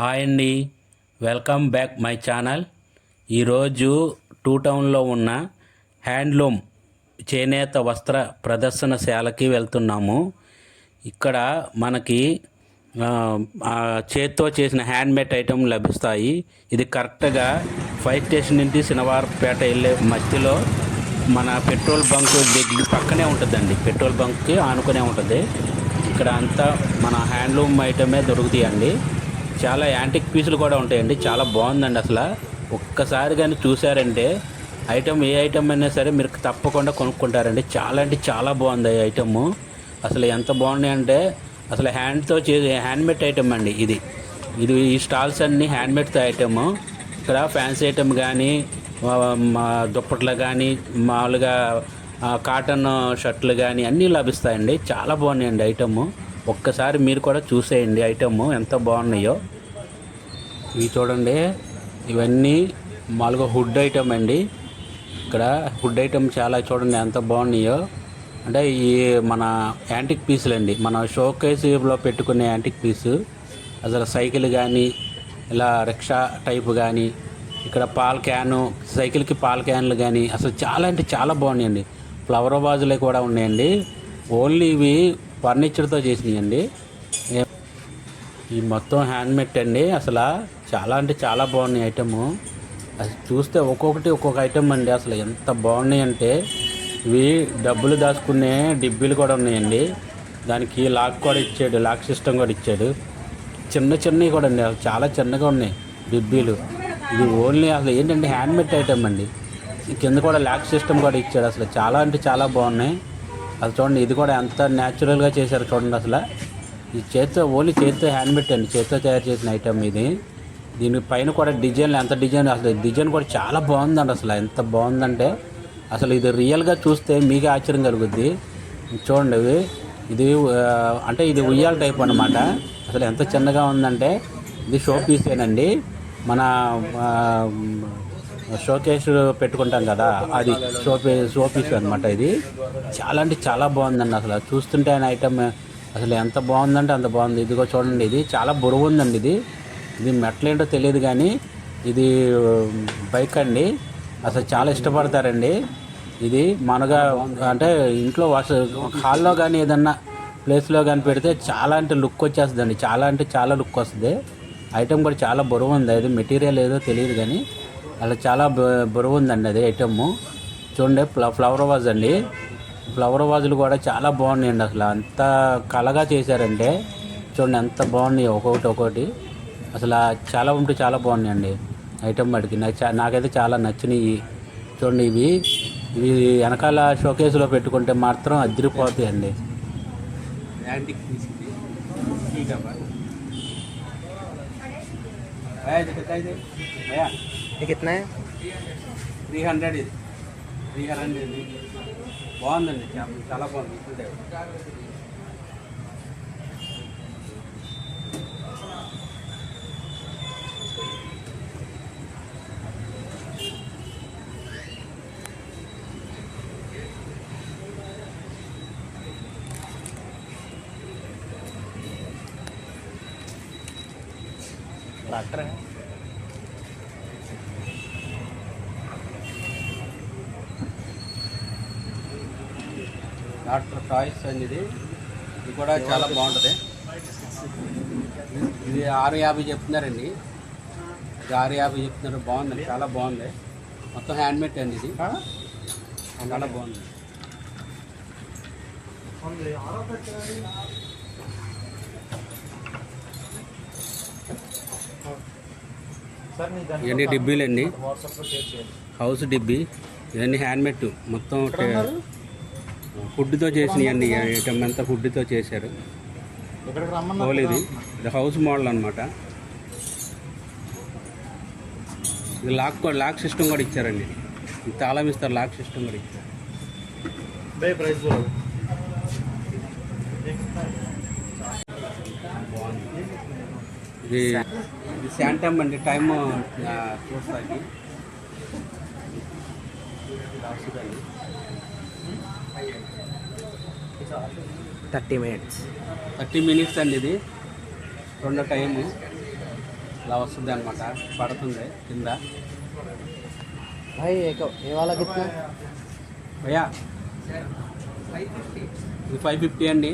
Hi అండి. Welcome back my channel. ఈరోజు two టౌన్లో ఉన్న హ్యాండ్లూమ్ చేనేత వస్త్ర ప్రదర్శనశాలకి వెళ్తున్నాము. ఇక్కడ మనకి చేత్తో చేసిన హ్యాండ్మేడ్ ఐటమ్ లభిస్తాయి. ఇది కరెక్ట్గా ఫైర్ స్టేషన్ నుంచి శనివారపేట వెళ్ళే మధ్యలో మన పెట్రోల్ బంక్ దగ్గర పక్కనే ఉంటుందండి. పెట్రోల్ బంక్కి ఆనుకునే ఉంటుంది. ఇక్కడ అంతా మన హ్యాండ్లూమ్ ఐటమే దొరుకుతాయండి. చాలా యాంటిక్ పీసులు కూడా ఉంటాయండి. చాలా బాగుందండి అసలు. ఒక్కసారి కానీ చూసారంటే ఐటమ్ ఏ ఐటమ్ అయినా సరే మీరు తప్పకుండా కొనుక్కుంటారండి. చాలా అంటే చాలా బాగుంది ఈ ఐటమ్. అసలు ఎంత బాగున్నాయి అంటే అసలు హ్యాండ్తో చేసే హ్యాండ్మేడ్ ఐటమ్ అండి ఇది. ఇది ఈ స్టాల్స్ అన్నీ హ్యాండ్మేడ్ ఐటమ్. ఇక్కడ ఫ్యాన్సీ ఐటమ్ కానీ మా దుప్పట్లు కానీ మామూలుగా కాటన్ షర్ట్లు కానీ అన్నీ లభిస్తాయండి. చాలా బాగున్నాయండి ఐటమ్. ఒక్కసారి మీరు కూడా చూసేయండి ఐటమ్ ఎంత బాగున్నాయో. ఇవి చూడండి. ఇవన్నీ మామూలుగా హుడ్ ఐటమ్ అండి. ఇక్కడ హుడ్ ఐటమ్ చాలా చూడండి ఎంత బాగున్నాయో. అంటే ఈ మన యాంటిక్ పీసులు అండి. మన షోకేస్లో పెట్టుకునే యాంటిక్ పీసు. అసలు సైకిల్ కానీ ఇలా రిక్షా టైప్ కానీ ఇక్కడ పాల క్యాను సైకిల్కి పాల క్యాన్లు కానీ అసలు చాలా అంటే చాలా బాగున్నాయండి. ఫ్లవర్ వాజులే కూడా ఉన్నాయండి. ఓన్లీ ఇవి ఫర్నిచర్తో చేసినాయండి. ఈ మొత్తం హ్యాండ్మేడ్ అండి. అసలు చాలా అంటే చాలా బాగున్నాయి ఐటము. అది చూస్తే ఒక్కొక్కటి ఒక్కొక్క ఐటమ్ అండి. అసలు ఎంత బాగున్నాయి అంటే ఇవి డబ్బులు దాచుకునే డిబ్బీలు కూడా ఉన్నాయండి. దానికి లాక్ కూడా ఇచ్చాడు లాక్ సిస్టమ్ కూడా ఇచ్చాడు. చిన్న చిన్నవి కూడా అండి. అసలు చాలా చిన్నగా ఉన్నాయి డిబ్బీలు. ఇది ఓన్లీ అసలు ఏంటంటే హ్యాండ్మేడ్ ఐటమ్ అండి. కింద కూడా లాక్ సిస్టమ్ కూడా ఇచ్చాడు. అసలు చాలా అంటే చాలా బాగున్నాయి. అసలు చూడండి ఇది కూడా ఎంత న్యాచురల్గా చేశారు చూడండి అసలు. ఈ చేత్తో ఓన్లీ చేత్తో హ్యాండ్మేడ్ అండి. చేత్తో తయారు చేసిన ఐటమ్ ఇది. దీని పైన కూడా డిజైన్ ఎంత డిజైన్ అసలు డిజైన్ కూడా చాలా బాగుందండి అసలు. ఎంత బాగుందంటే అసలు ఇది రియల్గా చూస్తే మీకే ఆశ్చర్యం కలుగుద్ది. చూడండి ఇది. అంటే ఇది ఉయ్యాల టైప్ అన్నమాట. అసలు ఎంత చిన్నగా ఉందంటే ఇది షో పీసేనండి మన షోకేస్ పెట్టుకుంటాం కదా అది షో పీ షో పీస్ అనమాట ఇది. చాలా అంటే చాలా బాగుందండి అసలు. చూస్తుంటే ఆయన ఐటమ్ అసలు ఎంత బాగుందంటే అంత బాగుంది. ఇదిగో చూడండి ఇది చాలా బరువు ఉందండి ఇది. ఇది మెట్లేంటో తెలియదు కానీ ఇది బైక్ అండి. అసలు చాలా ఇష్టపడతారండి. ఇది మనగా అంటే ఇంట్లో వాస హాల్లో కానీ ఏదన్నా ప్లేస్లో కానీ పెడితే చాలా అంటే లుక్ వచ్చేస్తుందండి. చాలా అంటే చాలా లుక్ వస్తుంది. ఐటమ్ కూడా చాలా బరువు ఉంది. అది మెటీరియల్ ఏదో తెలియదు కానీ అలా చాలా బ- బరువు ఉందండి అది ఐటమ్ చూడండి ఫ్ల- ఫ్లవర్ వాజ్ అండి. ఫ్లవర్ వాజులు కూడా చాలా బాగున్నాయండి అసలు. అంత కలగా చేశారంటే చూడండి ఎంత బాగున్నాయి ఒక్కొక్కటి ఒక్కొక్కటి. అసలు చాలా ఉంటే చాలా బాగున్నాయండి ఐటమ్ మటుకి నాకు నాకైతే చాలా నచ్చినాయి. చూడండి ఇవి. ఇవి వెనకాల షోకేస్లో పెట్టుకుంటే మాత్రం అదిరిపోతాయండి. యాంటిక్ ये कितना है త్రీ హండ్రెడ్ ఇది త్రీ హండ్రెడ్ ఇది బాగుందండి చాలా చాలా బాగుంది డాక్టర్ చాయిస్ అని ఇది ఇది కూడా చాలా బాగుంటుంది. ఇది ఆరు యాభై చెప్తున్నారండి. ఇది ఆరు యాభై చెప్తున్నారు. బాగుందండి. చాలా బాగుంది. మొత్తం హ్యాండ్మేడ్ అండి ఇది చాలా బాగుంది. ఇవన్నీ డిబ్బీలండి. హౌస్ డిబ్బీ. ఇవన్నీ హ్యాండ్మేడ్ మొత్తం ఫుడ్తో చేసినవి ఐటమ్ అంతా ఫుడ్తో చేశారు. హోల్ ఇది హౌస్ మోడల్ అనమాట ఇది లాక్ కూడా లాక్ సిస్టమ్ కూడా ఇచ్చారండి. తాళం ఇస్తారు లాక్ సిస్టమ్ కూడా ఇచ్చారు. ఇది ఇది శాంటమ్ అండి టైమ్ చూస్తాకి థర్టీ మినిట్స్. థర్టీ మినిట్స్ అండి ఇది. రెండో టైం ఇలా వస్తుంది అనమాట పడుతుంది కింద. ఇవాళ భయ్యా. ఇది ఫైవ్ ఫిఫ్టీ అండి.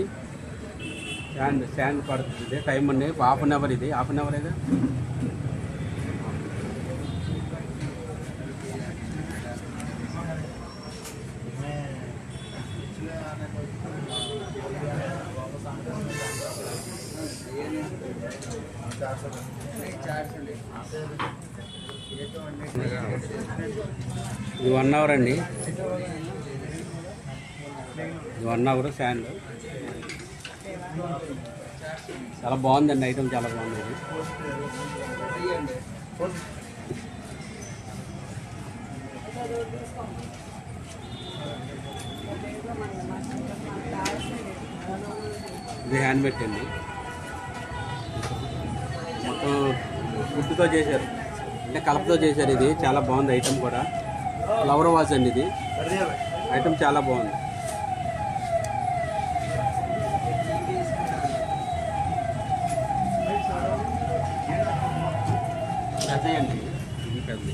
స్టాండ్ స్టాండ్ పడుతుంది. టైం అండి. హాఫ్ అన్ అవర్ ఇది. హాఫ్ అన్ అవర్ అయితే ఇది వన్ అవర్ అండి. ఇది వన్ అవర్ శాండ్ చాలా బాగుందండి ఐటమ్ చాలా బాగుంది. ఇది ఇది హ్యాండ్ మేడ్ అండి. మొత్తం ఫుడ్తో చేశారు. అంటే కలపతో చేశారు ఇది. చాలా బాగుంది ఐటమ్ కూడా. ఫ్లవర్ వాజ్ అండి ఇది. ఐటమ్ చాలా బాగుంది. పెద్దయండి ఇది. పెద్ద.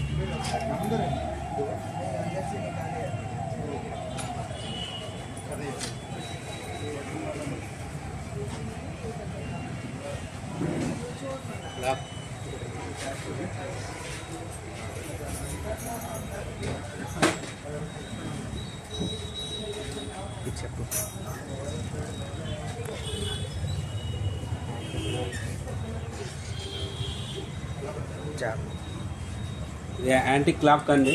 ఇది యాంటీ క్లాక్ అండి.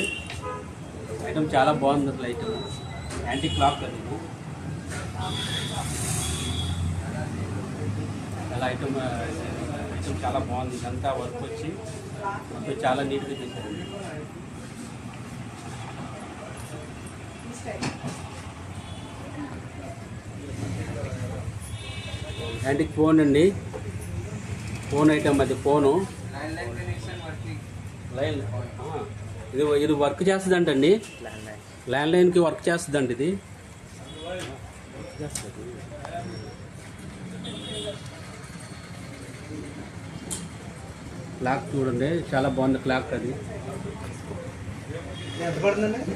ఐటమ్ చాలా బాగుంది అసలు ఐటమ్ యాంటీ క్లాక్ అండి ఇది. చాలా ఐటమ్ ఐటమ్ చాలా బాగుంది. ఇదంతా వర్క్ వచ్చి మొత్తం చాలా నీట్గా చేశారండి యాంటీ ఫోన్ అండి. ఫోన్ ఐటమ్ అది ఫోను లైన్ ఇది ఇది వర్క్ చేస్తుందంటండి. ల్యాండ్ లైన్కి వర్క్ చేస్తుందండి ఇది. క్లాక్ చూడండి చాలా బాగుంది క్లాక్ అది. ఎంత పడుతుందండి?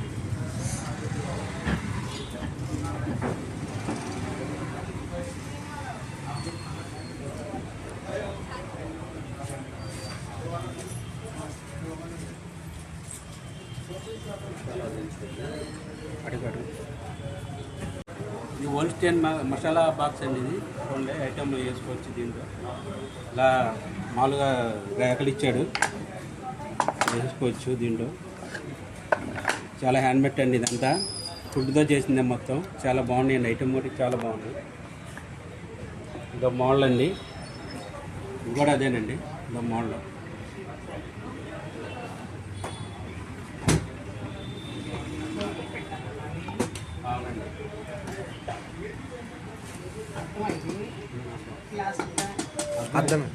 అడుగు ఇది ఓల్డ్ స్టేన్ మసాలా బాక్స్ అండి ఇది. ఉండే ఐటమ్ వేసుకోవచ్చు దీంట్లో. ఇలా మామూలుగా రేకలు ఇచ్చాడు. వేసుకోవచ్చు దీంట్లో. చాలా హ్యాండ్మేడ్ అండి ఇదంతా. ఫుడ్తో చేసిందే మొత్తం. చాలా బాగున్నాయండి ఐటమ్ కూడా చాలా బాగుంది. ఇదో మోడల్ అండి. ఇది కూడా అదేనండి. ఇదో మోడల్. అర్థమే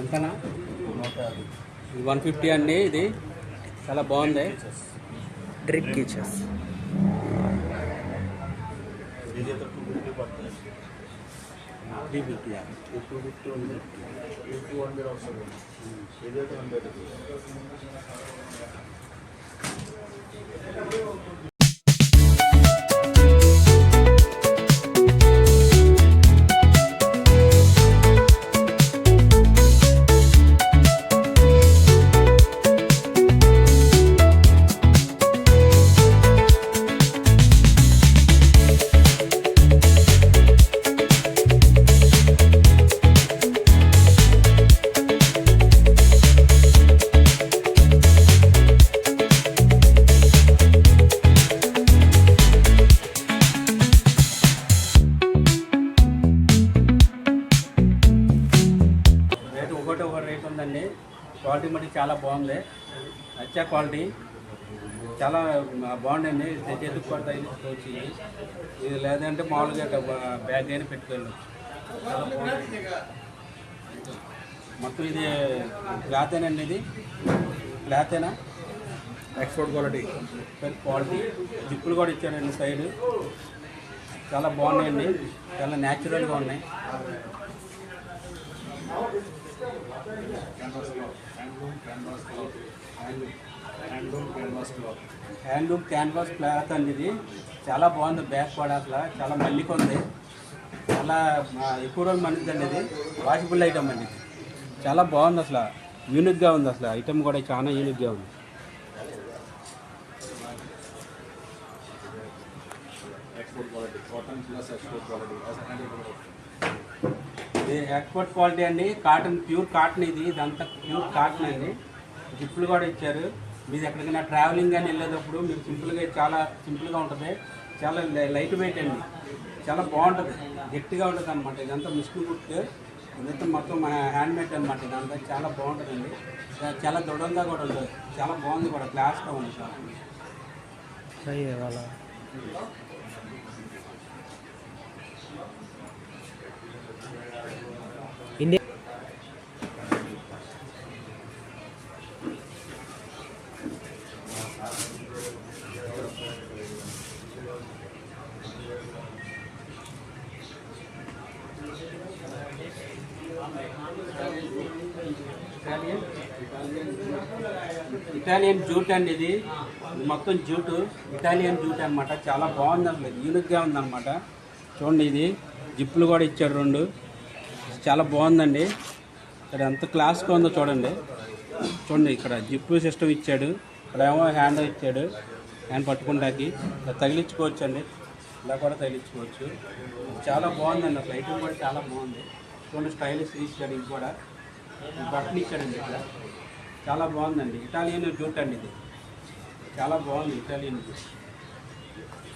ఎంతనా? నూట యాభై ఇది వన్ ఫిఫ్టీ అండి ఇది చాలా బాగుంది. Drip కీచర్స్ three fifty two fifty ఉంది టూ హండ్రెడ్ వస్తుంది హండ్రెడ్ క్వాలిటీ మట్టి చాలా బాగుంది. నచ్చా క్వాలిటీ. చాలా బాగుందండి చేతికి కూడా తగిలించుకోవచ్చు ఇవి. ఇది లేదంటే మామూలుగా బ్యాగ్ అయినా పెట్టుకెళ్ళచ్చు. బాగుంది. మొత్తం ఇది క్లాతేనండి ఇది? క్లాతేనా ఎక్స్పోర్ట్ క్వాలిటీ పెద్ద క్వాలిటీ జిప్పులు కూడా ఇచ్చారండి సైడ్. చాలా బాగున్నాయండి. చాలా న్యాచురల్గా ఉన్నాయి. Handloom canvas cloth handloom canvas cloth handloom canvas cloth అనేది చాలా బాగుంది బ్యాక్ కూడా అట్లా చాలా మల్లిక ఉంది. చాలా ఎక్కువ రోజులు మంచిదండి ఇది. వాషబుల్ ఐటమ్ అండి. చాలా బాగుంది అసలు. యూనిక్గా ఉంది అసలు. ఐటమ్ కూడా చాలా యూనిక్గా ఉంది. Export quality cotton plus export quality ఇది ఎక్స్పోర్ట్ క్వాలిటీ అండి. కాటన్ ప్యూర్ కాటన్ ఇది. ఇదంతా ప్యూర్ కాటన్ అండి. జిప్పులు కూడా ఇచ్చారు. మీరు ఎక్కడికైనా ట్రావెలింగ్ కానీ వెళ్ళేటప్పుడు మీకు సింపుల్గా చాలా సింపుల్గా ఉంటుంది. చాలా లై- లైట్ వెయిట్ అండి. చాలా బాగుంటుంది. గట్టిగా ఉంటుంది అనమాట ఇదంతా మిషన్ కుట్ ఇదంతా మొత్తం మన హ్యాండ్ మేడ్ అనమాట ఇదంతా చాలా బాగుంటుందండి. చాలా దృఢంగా కూడా ఉంటుంది. చాలా బాగుంది కూడా. క్లాస్గా ఉంది చాలా ఇటాలియన్ జూట్ అండి ఇది. మొత్తం జూటు. ఇటాలియన్ జూట్ అన్నమాట. చాలా బాగుంది అసలు. యూనిక్గా ఉందన్నమాట. చూడండి ఇది. జిప్పులు కూడా ఇచ్చాడు రెండు. చాలా బాగుందండి. ఇక్కడ ఎంత క్లాస్గా ఉందో చూడండి. చూడండి ఇక్కడ జిప్పు సిస్టమ్ ఇచ్చాడు. ఇక్కడ ఏమో హ్యాండ్ ఇచ్చాడు. హ్యాండ్ పట్టుకుంటాకి ఇలా తగిలించుకోవచ్చు అండి ఇలా కూడా తగిలించుకోవచ్చు. చాలా బాగుందండి. అసలు ఐటమ్ కూడా చాలా బాగుంది. చూడండి స్టైలిష్ ఇచ్చాడు ఇది కూడా. బట్టలు ఇచ్చాడండి ఇక్కడ. చాలా బాగుందండి. ఇటాలియన్ జూట్ అండి ఇది. చాలా బాగుంది ఇటాలియన్ జూట్.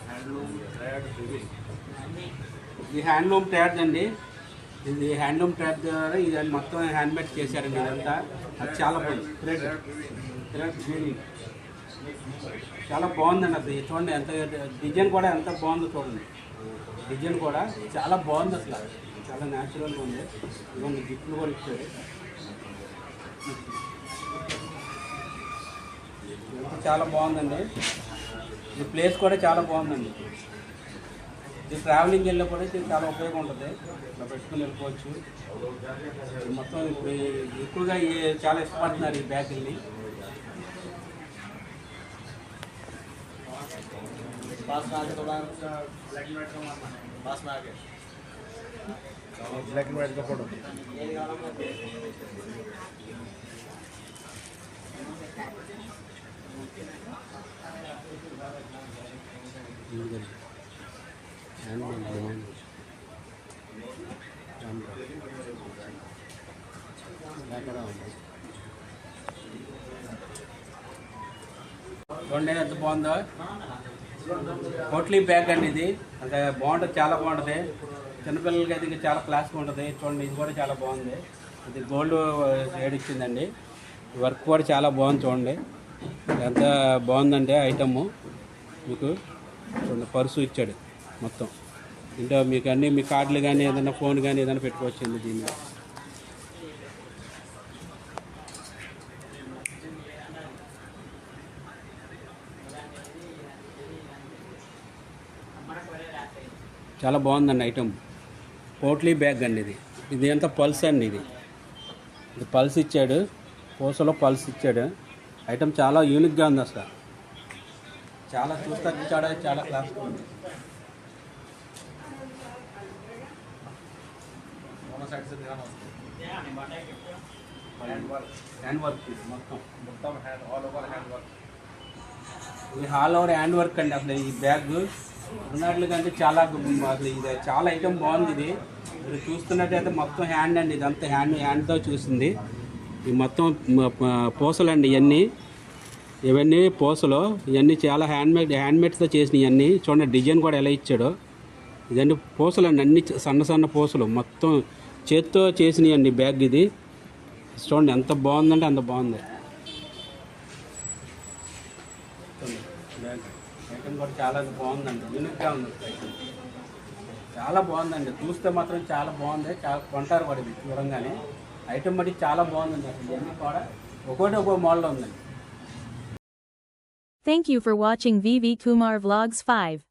హ్యాండ్లూమ్ ఇది హ్యాండ్లూమ్ ట్యాడ్ అండి. ఇది హ్యాండ్లూమ్ ట్యాడ్ ద్వారా ఇది మొత్తం హ్యాండ్ మేడ్ చేశారండి ఇదంతా. అది చాలా బాగుంది. థ్రెడ్ థ్రెడ్ చాలా బాగుందండి అసలు. ఇది చూడండి ఎంత డిజైన్ కూడా ఎంత బాగుందో చూడండి. డిజైన్ కూడా చాలా బాగుంది అసలు. చాలా న్యాచురల్గా ఉంది. ఇవన్నీ గిఫ్ట్లు కూడా ఇచ్చారు. ఇది చాలా బాగుందండి. ఈ ప్లేస్ కూడా చాలా బాగుందండి. ఇది ట్రావెలింగ్ వెళ్ళినప్పుడు ఇది చాలా ఉపయోగం ఉంటుంది ఇలా పెట్టుకుని వెళ్ళిపోవచ్చు. మొత్తం ఇప్పుడు ఎక్కువగా చాలా ఇష్టపడుతున్నారు ఈ బ్యాగుల్ని బ్లాక్ అండ్ చూడండి ఎంత బాగుందో. కోట్లీ బ్యాగ్ అండి ఇది. అంటే బాగుంటుంది చాలా బాగుంటుంది. చిన్నపిల్లలకి అయితే ఇంకా చాలా క్లాస్గా ఉంటుంది. చూడండి ఇది కూడా చాలా బాగుంది. ఇది గోల్డ్ షేడ్ ఇచ్చిందండి. వర్క్ కూడా చాలా బాగుంది చూడండి. ఎంత బాగుందంటే ఐటమ్. మీకు చూడండి పర్సు ఇచ్చాడు మొత్తం. ఇంట్లో మీకు అన్ని మీ కార్డులు కానీ ఏదైనా ఫోన్ కానీ ఏదైనా పెట్టుకోవచ్చండి దీన్ని. చాలా బాగుందండి ఐటమ్. పోట్లీ బ్యాగ్ అండి ఇది. ఇది ఎంత పల్స్ అండి ఇది? ఇది పల్స్ ఇచ్చాడు. పూసలో పల్స్ ఇచ్చాడు. ఐటమ్ చాలా యూనిక్గా ఉంది అసలు. చాలా చూస్తారు చాలా చాలా క్లాస్ ఉంది. ఓవర్ హ్యాండ్ వర్క్ ఇది హాల్ ఓవర్ హ్యాండ్ వర్క్ అండి అసలు ఈ బ్యాగ్. ఉన్నట్లు కంటే చాలా అసలు ఇది చాలా ఐటమ్ బాగుంది ఇది. మీరు చూస్తున్నట్టయితే మొత్తం హ్యాండ్ అండి. ఇదంతా హ్యాండ్ హ్యాండ్తో చూసింది. ఈ మొత్తం పూసలు అండి ఇవన్నీ ఇవన్నీ పూసలు. ఇవన్నీ చాలా హ్యాండ్మేడ్ హ్యాండ్మేడ్తో చేసినవి ఇవన్నీ చూడండి డిజైన్ కూడా ఎలా ఇచ్చాడో. ఇదండి పూసలు అండి అన్ని సన్న సన్న పూసలు. మొత్తం చేత్తో చేసినవి అండి బ్యాగ్ ఇది. చూడండి ఎంత బాగుందంటే అంత బాగుంది. ఐటమ్ కూడా చాలా బాగుందండి. యూనిక్గా ఉంది చాలా బాగుందండి. చూస్తే మాత్రం చాలా బాగుంది. చాలా కొంటారు కూడా ఇది చూడంగానే. ఐటమ్ బట్టి చాలా బాగుందండి అసలు ఇవన్నీ కూడా ఒక్కొక్కటి ఒక్కో మోడల్ ఉందండి Thank you for watching VV Kumar Vlogs 5.